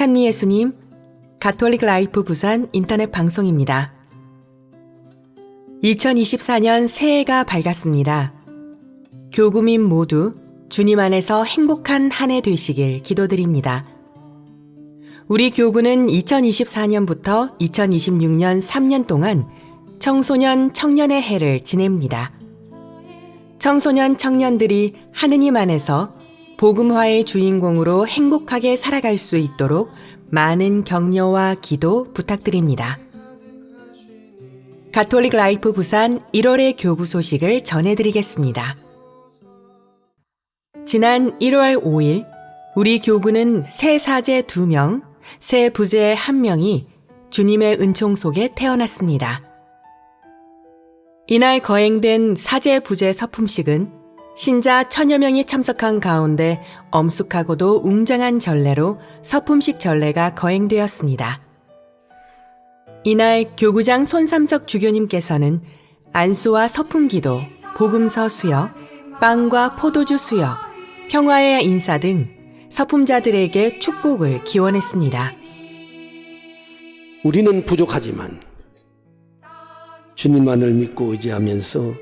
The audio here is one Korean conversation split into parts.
찬미 예 수님, 가톨릭 라이프 부산 인터넷 방송입니다. 2024년 새해가 밝았습니다. 교구민 모두 주님 안에서 행복한 한 해 되시길 기도드립니다. 우리 교구는 2024년부터 2026년 3년 동안 청소년 청년의 해를 지냅니다. 청소년 청년들이 하느님 안에서 복음화의 주인공으로 행복하게 살아갈 수 있도록 많은 격려와 기도 부탁드립니다. 가톨릭 라이프 부산 1월의 교구 소식을 전해드리겠습니다. 지난 1월 5일 우리 교구는 새 사제 2명, 새 부제 1명이 주님의 은총 속에 태어났습니다. 이날 거행된 사제 부제 서품식은 신자 천여 명이 참석한 가운데 엄숙하고도 웅장한 전례로 서품식 전례가 거행되었습니다. 이날 교구장 손삼석 주교님께서는 안수와 서품기도, 복음서 수여, 빵과 포도주 수여, 평화의 인사 등 서품자들에게 축복을 기원했습니다. 우리는 부족하지만 주님만을 믿고 의지하면서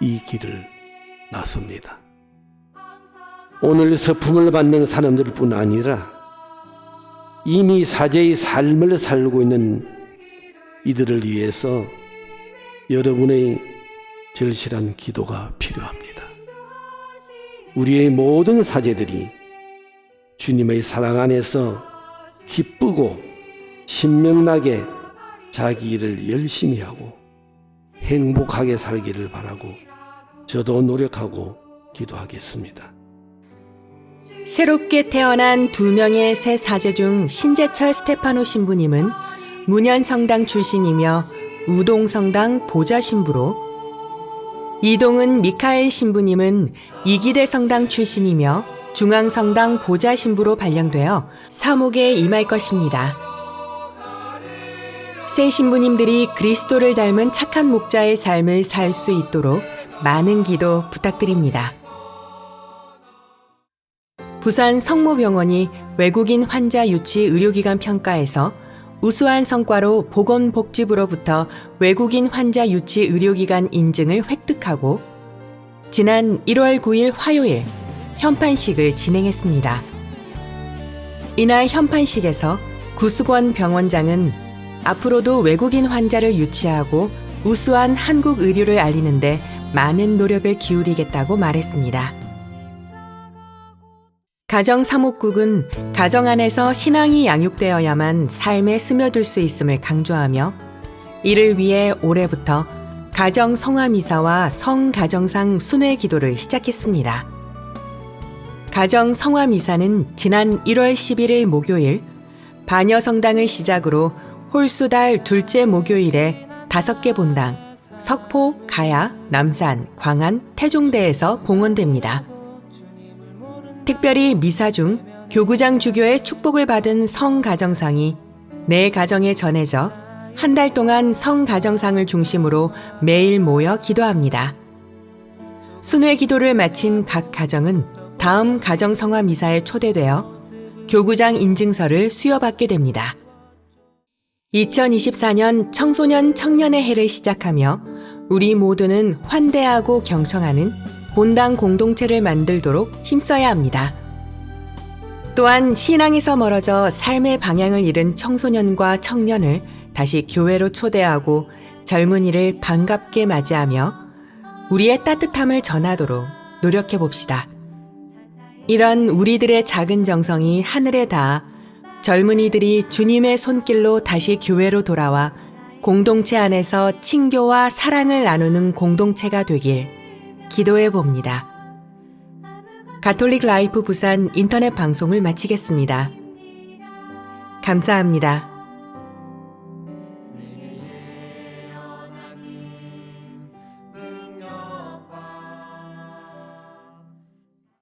이 길을 나섭니다. 오늘 서품을 받는 사람들 뿐 아니라 이미 사제의 삶을 살고 있는 이들을 위해서 여러분의 절실한 기도가 필요합니다. 우리의 모든 사제들이 주님의 사랑 안에서 기쁘고 신명나게 자기 일을 열심히 하고 행복하게 살기를 바라고 저도 노력하고 기도하겠습니다. 새롭게 태어난 두 명의 새 사제 중 신재철 스테파노 신부님은 문현성당 출신이며 우동성당 보좌 신부로 이동은 미카엘 신부님은 이기대 성당 출신이며 중앙성당 보좌 신부로 발령되어 사목에 임할 것입니다. 새 신부님들이 그리스도를 닮은 착한 목자의 삶을 살 수 있도록 많은 기도 부탁드립니다. 부산 성모병원이 외국인 환자 유치 의료기관 평가에서 우수한 성과로 보건복지부로부터 외국인 환자 유치 의료기관 인증을 획득하고 지난 1월 9일 화요일 현판식을 진행했습니다. 이날 현판식에서 구수권 병원장은 앞으로도 외국인 환자를 유치하고 우수한 한국 의료를 알리는데 많은 노력을 기울이겠다고 말했습니다. 가정 사목국은 가정 안에서 신앙이 양육되어야만 삶에 스며들 수 있음을 강조하며 이를 위해 올해부터 가정 성화미사와 성가정상 순회 기도를 시작했습니다. 가정 성화미사는 지난 1월 11일 목요일 반여성당을 시작으로 홀수달 둘째 목요일에 다섯 개 본당 석포, 가야, 남산, 광안, 태종대에서 봉헌됩니다. 특별히 미사 중 교구장 주교의 축복을 받은 성가정상이 내 가정에 전해져 한 달 동안 성가정상을 중심으로 매일 모여 기도합니다. 순회 기도를 마친 각 가정은 다음 가정성화 미사에 초대되어 교구장 인증서를 수여받게 됩니다. 2024년 청소년 청년의 해를 시작하며 우리 모두는 환대하고 경청하는 본당 공동체를 만들도록 힘써야 합니다. 또한 신앙에서 멀어져 삶의 방향을 잃은 청소년과 청년을 다시 교회로 초대하고 젊은이를 반갑게 맞이하며 우리의 따뜻함을 전하도록 노력해 봅시다. 이런 우리들의 작은 정성이 하늘에 닿아 젊은이들이 주님의 손길로 다시 교회로 돌아와 공동체 안에서 친교와 사랑을 나누는 공동체가 되길 기도해 봅니다. 가톨릭 라이프 부산 인터넷 방송을 마치겠습니다. 감사합니다.